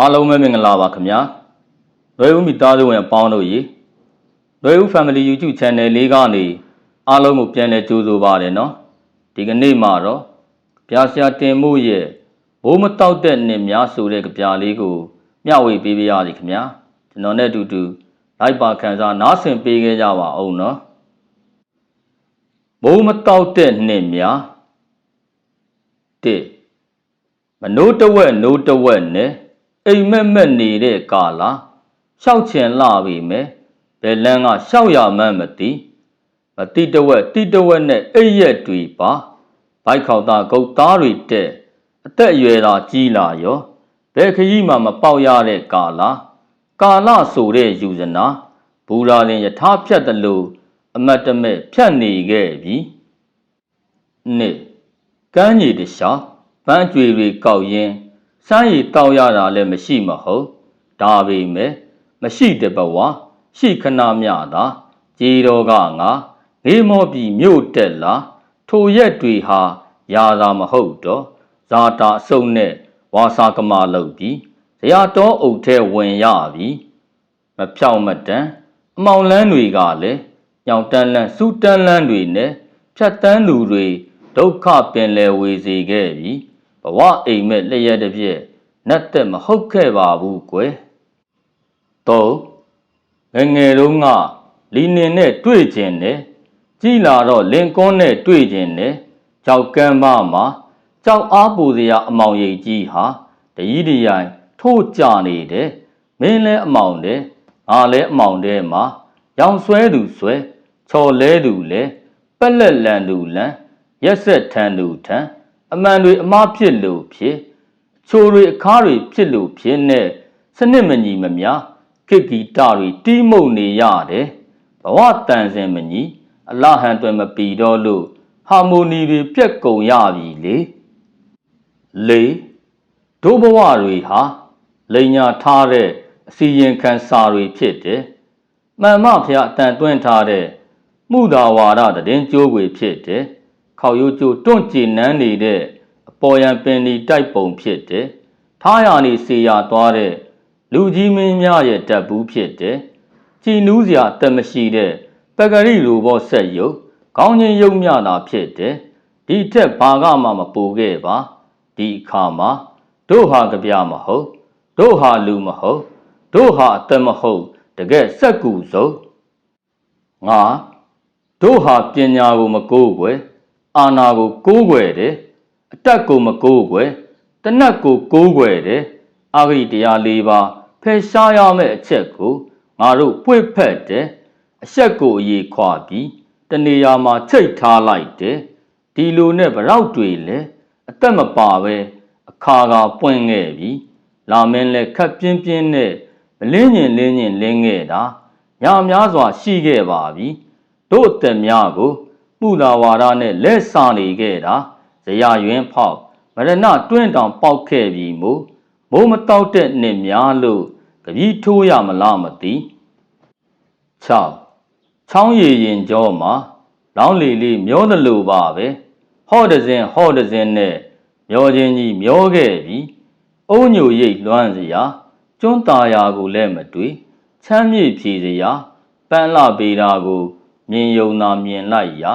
အားလုံးပဲမင်္ဂလာပါခင်ဗျာလွယ်ဦးမိသားစုဝင်အပေါင်းတို့ရေလွယ်ဦး Family YouTube Channel လေးကနေအားလုံးကိုပြန်လည်ကြိုဆိုပါရနော်ဒီကနေ့မှာတော့ပြာဆရာတင်မှုရဲ့ဘိုးမတောက်တဲ့နှစ်များဆိုတဲ့ကြပြလေးကိုမျှဝေပေးပါရစေခင်ဗျာကျွန်တော်နဲ့အတူတူလိုက်ပါခံစားနားဆင်ပေးခဲ့ကြပါအောင်နော်ဘိုးမတောက်တဲ့နှစ်များတစ်မနိုးတဝက်နိုးတဝက်နဲ့ အိမ်မက်မက်နေတဲ့ကာလာရှောက်ချင်လာပြီမယ်ဘယ်လန်းကရှောက်ရမှန်းမသိမတိတဝက်တိတဝက်နဲ့အိပ်ရက်တွေပါဘိုက်ခေါက်သားဂုတ်သားတွေတဲ့အသက်အရွယ်သာကြီးလာရောဘယ်ခရီးမှမပေါက်ရတဲ့ကာလာကာလဆိုတဲ့ယူဇနာဘူရာလင်ယထာဖြတ်တယ်လို့အမတ်တမဲ့ဖြတ်နေခဲ့ပြီနှစ်ကမ်းကြီးတခြားပန်းကြွေတွေကောက်ရင်း စမ်းရည်တောက်ရတာလည်းမရှိမဟုတ်ဒါပေမဲ့မရှိတဲ့ဘဝရှိခဏမြတာကြည်တော်ကငါငေးမောပြီးမြို့တက်လာထိုရက်တွေဟာယာသာမဟုတ်တော့ဇာတာအစုံနဲ့ဝါစာကမာလုပ်ပြီးဇရာတော်အုပ်ထဲဝင်ရပြီမဖြောင့်မတန်အမောင်လန်းတွေကလည်းညောင်တန်းလန်းစူးတန်းလန်းတွေနဲ့ဖြတ်တန်းသူတွေဒုက္ခပင်လယ်ဝေစေခဲ့ပြီ ဘဝအိမ်မက်လျက်တစ်ပြက်နတ်သက်မဟုတ်ခဲ့ပါဘူးကွယ်တော့ငယ်ငယ်တုန်းကလီနင်နဲ့တွေ့ကျင်တယ်ကြည်လာတော့လင်ကွန်းနဲ့တွေ့ကျင်တယ်ကြောက်ကမ်းမမှာကြောက်အားပူစရာအမောင်ရိပ်ကြီးဟာတကြီးတရိုင်ထိုးကြနေတယ်မင်းလဲအမောင်တယ်ငါလဲအမောင်တယ်မှာရောင်ဆွဲသူဆွဲချော်လဲသူလဲပက်လက်လန်သူလန်ရက်ဆက်ထန်သူထန် အမှန်တွေအမှားဖြစ်လို့ဖြစ်အချိုတွေအခါတွေဖြစ်လို့ဖြစ်နဲ့စနစ်မညီမများခိကီတာတွေတီးမှုန်နေရတယ်ဘဝတန်စင်မညီအလဟန်တွင်မပီတော့လို့ဟာမိုနီတွေပြက်ကုန်ရပြီလေလေဒုဘဝတွေဟာလိန်ညာထားတဲ့အစီရင်ခံစာတွေဖြစ်တယ်မှန်မဖျားအတန်တွင်းထားတဲ့မှုသာဝါဒတည်င်းကျိုးွေဖြစ်တယ် ခေါရိုးကျိုးတွန့်ကြည်နန်းနေတဲ့အပေါ်ယံပင်ဒီတိုက်ပုံဖြစ်တယ်ထားရနေစေရသွားတဲ့လူကြီးမင်းများရဲ့တပ်ဘူးဖြစ်တယ်ကြည်နူးစရာအသက်မရှိတဲ့ပဂရိလိုဘောဆက်ယုတ်ကောင်းချင်းယုံမြတာဖြစ်တယ်ဒီထက်ဘာကမှမပူခဲ့ပါဒီအခါမှာတို့ဟာကြပြမဟုတ်တို့ဟာလူမဟုတ်တို့ဟာအသက်မဟုတ်တကယ်စက်ကူစုံငါတို့ဟာပညာကိုမကိုးကွယ် အာနာကိုကိုးကွယ်တယ်အတက်ကိုမကိုးကွယ်တနတ်ကိုကိုးကွယ်တယ်အာဂိတရား၄ပါးဖယ်ရှားရမယ့်အချက်ကိုငါတို့ပွေ့ဖက်တယ်အဆက်ကိုအရေးခွာပြီးတနေရာမှာချိတ်ထားလိုက်တယ်ဒီလိုနဲ့ဗရောက်တွေလဲအသက်မပါပဲအခါကပွင့်ခဲ့ပြီလာမင်းလဲခက်ပြင်းပြင်းနဲ့မလင်းညင်လင်းညင်လင်းခဲ့တာညများစွာရှိခဲ့ပါပြီတို့အသက်များကို ပူလာဝါဒနဲ့လက်စာနေခဲ့တာဇရာယွင်းဖောက်မရဏတွင်းတောင်ပေါက်ခဲ့ပြီမို့မိုးမတောက်တဲ့နှစ်များလို့ကြပြီးထိုးရမလားမသိ6ချောင်းရည်ရင်ကြောမှာလောင်းလီလေးမျောသလိုပါပဲဟော့ဒဇင်ဟော့ဒဇင်နဲ့မျောချင်းကြီးမျောခဲ့ပြီအုံညိုရိတ်လွမ်းစရာကျွန်းตาယာကိုလည်းမတွေ့ချမ်းမြေ့ဖြေစရာပန်းလှပေတာကို မြင်ယုံသာမြင်လိုက်ရာ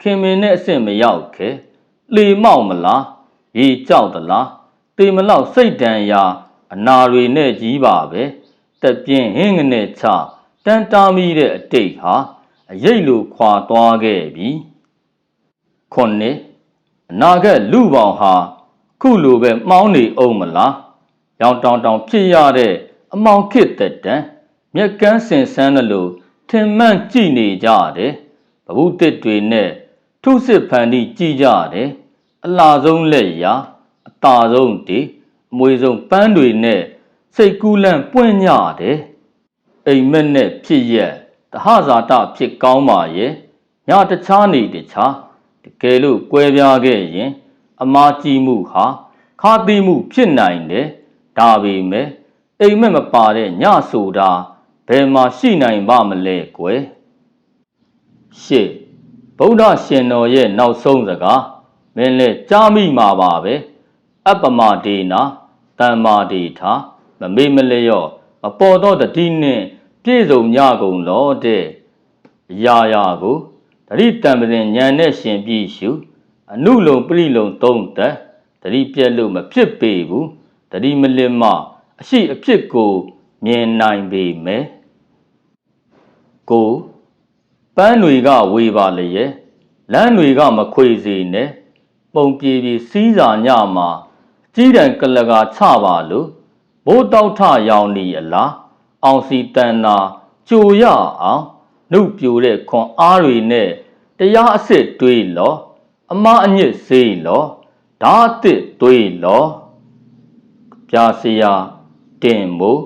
ခင်မင်းနဲ့အစ်စ်မရောက်ခဲလေမောက်မလားရေကြောက်သလားတေမလောက်စိတ်တန်ရာအနာတွေနဲ့ကြီးပါပဲတက်ပြင်းဟင်းငနဲ့ချတန်တာမိတဲ့အတိတ်ဟာအရေးလိုခွာသွားခဲ့ပြီခုနှစ်အနာဂတ်လူပေါင်းဟာခုလိုပဲမှောင်းနေအောင်မလားရောင်တောင်တောင်ဖြစ်ရတဲ့အမောင်ခစ်တဲ့တန်မြက်ကန်းစင်ဆန်းတယ်လို့ ထင်မှန်ကြည့်နေကြတယ်ဘဝတစ်တွေနဲ့ထုစစ်ဖန်တီးကြည့်ကြတယ်အလားဆုံးလက်ရာအတာဆုံးဒီအမွေဆုံးပန်းတွေနဲ့စိတ်ကူးလန့်ပွင့်ညတယ်အိမ်မက်နဲ့ဖြစ်ရက်တဟဇာတဖြစ်ကောင်းပါရဲ့ညတခြားနေတခြားတကယ်လို့ကွဲပြားခဲ့ရင် အမားကြီးမှုဟာခါသိမှုဖြစ်နိုင်တယ်ဒါပေမဲ့အိမ်မက်မပါတဲ့ညဆိုတာ ဘယ်မှာရှိနိုင်ပါမလဲကွယ်ရှေ့ဗုဒ္ဓရှင်တော်ရဲ့နောက်ဆုံးစကားမင်းလည်းကြားမိမှာပါပဲအပ္ပမဒေနာတမ္မာဒေထာမမေ့မလျော့မပေါ်တော့တတိနှင့်ပြည့်စုံညကုန်လောတဲ့အရာရာကိုတတိတံပရင်ညံနဲ့ရှင်ပြီးရှုအနုလုံပရိလုံသုံးသက်တတိပြက်လို့မဖြစ်ပေဘူးတတိမလစ်မအရှိအဖြစ်ကိုမြင်နိုင်ပေမယ် ကိုပန်းတွေကဝေပါလျက်လမ်းတွေကမခွေစေနဲ့ပုံပြေပြေစီးစာညမှာကြီးတံကလကာချပါလို့ဘိုးတောက်ထရောင်နေအလားအောင်စီတန်နာကြိုရအောင်နှုတ်ပြိုတဲ့ခွန်အားတွေနဲ့တရားအစ်စ်တွေးလောအမအညစ်စေးလောဓာတ်အစ်စ်တွေးလောပြာစရာတင်မို့